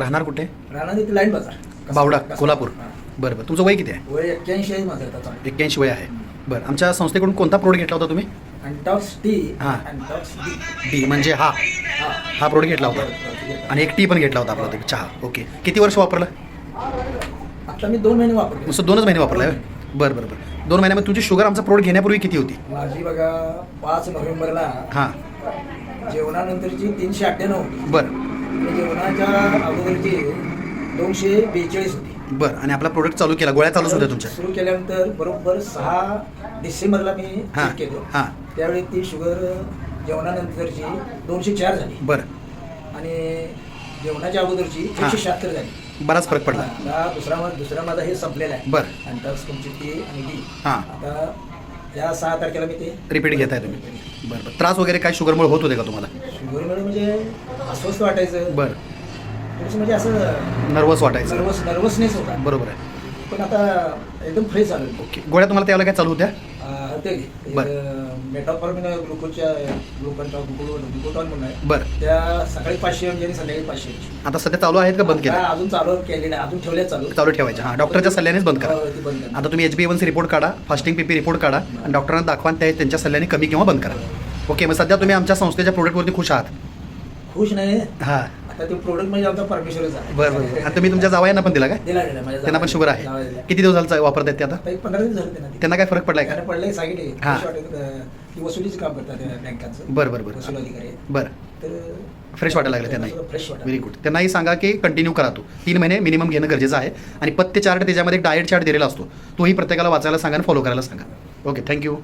राहणार कुठे? राणा तिथे लाईन बाजार. बावडा कोल्हापूर. बरं बरं. तुमचं वय किती आहे? वय एक्क्याऐंशी आहे माझं आता. एक्क्याऐंशी वय आहे. बरं आमच्या संस्थेकडून कोणता प्रोडक्ट घेतला होता तुम्ही? अँटॉक्स टी हां. अँटॉक्स डी डी म्हणजे हा. हा. प्रोडक्ट घेतला होता. आणि एक टी पण घेतला होता आपला चहा. ओके. किती वर्ष वापरलं? आता मी दोन महिने वापरले. नुसतं दोनच महिने वापरला आहे बरं बरं बरं. दोन महिन्यामध्ये तुझी शुगर आमचा प्रोडक्ट घेण्यापूर्वी किती होती? माझी बघा पाच नोव्हेंबरला हां. जेवणानंतरची तीनशे अठ्ठ्याण्णव बरं. आणि जेवणाच्या अगोदरची दोनशे बेचाळीस होती. बरं आणि आपला प्रोडक्ट चालू केला गोळ्या चालूच होत्या तुमच्या? सुरू केल्यानंतर बरोबर सहा डिसेंबरला मी हां चेक केलं. हां. त्यावेळी ती शुगर जेवणानंतरची दोनशे चार झाली. बरं. आणि जेवणाच्या अगोदरची हां. एकशे शहात्तर झाली. बराच फरक पडला. आता दुसरा मा- दुसरा माझा हे संपलेला आहे. बरं. आणि त्याच तुमची टी आणि डी हां. आता या सहा तारखेला मी ते रिपीट घेताय तुम्ही. बरं बरं. त्रास वगैरे काय शुगरमुळे होत होते का तुम्हाला? शुगरमुळे म्हणजे अस्वस्थ वाटायचं. बरं. थोडंसं म्हणजे असं नर्वस वाटायचं. नर्वस नर्वसनेस होता. बरोबर आहे. पण आता एकदम फ्रेश झालं. ओके. गोळ्या तुम्हाला त्यावेळेला काय चालू होत्या? अं, ते मेटाफॉर्मिन ग्लुकोजच्या ग्लुकोनच्या ग्लुकोटॉन म्हणून आहे बरं. त्या सकाळी पाचशे एम आणि संध्याकाळी पाचशे mg. आता सध्या चालू आहेत का बंद आता केलं अजून चालू केलेलं आहे अजून ठेवल्या चालू. चालू ठेवायचं हां डॉक्टरच्या सल्ल्यानेच बंद करा. हो, ती बंद करा. आता तुम्ही एच बी सी रिपोर्ट काढा फास्टिंग पी पी रिपोर्ट काढा आणि डॉक्टरांना दाखवा आणि त्या त्यांच्या सल्ल्याने कमी किंवा बंद करा. ओके मग सध्या तुम्ही आमच्या संस्थेच्या प्रोडक्टवरती खुश आहात. खुश नाही. हां. आता ते प्रोडक्ट म्हणजे आमचा परमेश्वरच आहे. बरं बरं. आणि तुम्ही तुमच्या जावयांना पण दिला काय? दिला दिला. माझ्या त्यांना पण शुगर आहे. जावयाला दिला. किती दिवस झालं वापरतात ते आता? आता एक पंधरा दिवस झाले त्यांना. त्यांना काय फरक पडलाय का? काय पडलंय सांगितले हां. ती वसुलीचं काम करतात त्या बँकांचं. बरं बरं बरं. वसूल अधिकारी आहेत. बरं. तर फ्रेश वाटायला लागलं त्यांनाही. फ्रेश व्हेरी गुड त्यांनाही सांगा की कंटिन्यू करा तू. तीन महिने मिनिमम घेणं गरजेचं आहे. आणि पत्ते चार्ट त्याच्यामध्ये एक डाएट चार्ट दिलेला असतो. तोही प्रत्येकाला वाचायला सांगा आणि फॉलो करायला सांगा. Okay thank you